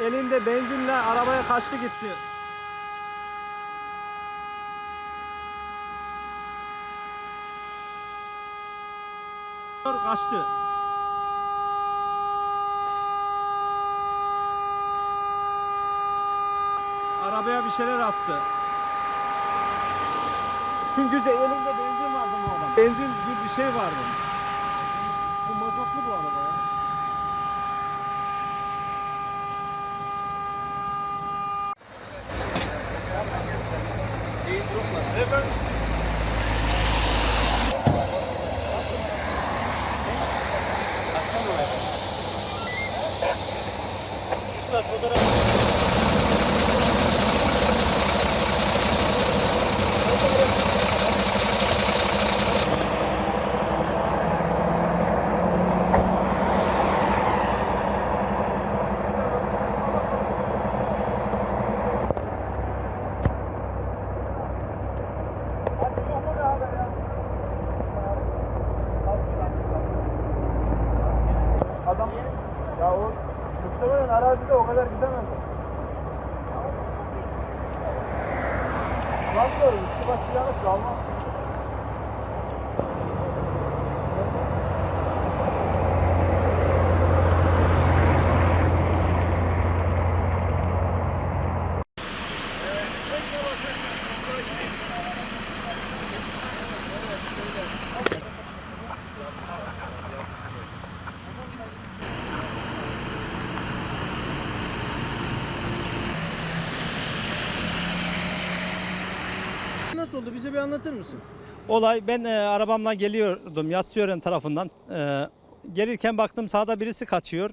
elinde benzinle arabaya kaçtı gitti. Kaçtı. Arabaya bir şeyler attı. Çünkü de elinde benzin vardı bu adam. Benzin gibi bir şey vardı. Bu mazotlu bu araba ya. Adam ya o muhtemelen arazide o kadar gidemez. Nasıl? Üstü başı yanıp kalmaz. Nasıl oldu? Bize bir anlatır mısın? Olay ben e, arabamla geliyordum Yassıören tarafından. E, gelirken baktım sağda birisi kaçıyor.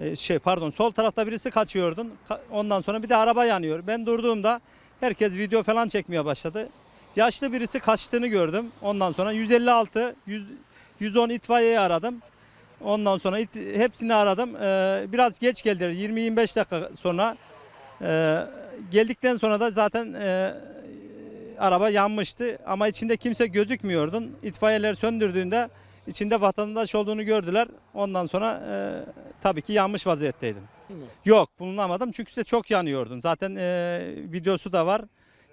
E, şey pardon sol tarafta birisi kaçıyordu. Ka- ondan sonra bir de araba yanıyor. Ben durduğumda herkes video falan çekmeye başladı. Yaşlı birisi kaçtığını gördüm. Ondan sonra 156 100, 110 itfaiyeyi aradım. Ondan sonra it- hepsini aradım. E, biraz geç geldiler. 20-25 dakika sonra e, geldikten sonra da zaten e, araba yanmıştı ama içinde kimse gözükmüyordu. İtfaiyeler söndürdüğünde içinde vatandaş olduğunu gördüler. Ondan sonra e, tabii ki yanmış vaziyetteydim. Yok bulunamadım çünkü size çok yanıyordun. Zaten e, videosu da var.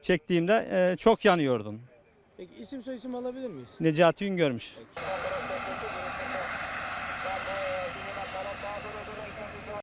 Çektiğimde e, çok yanıyordun. Peki isim soyisim alabilir miyiz? Necati Üngörmüş.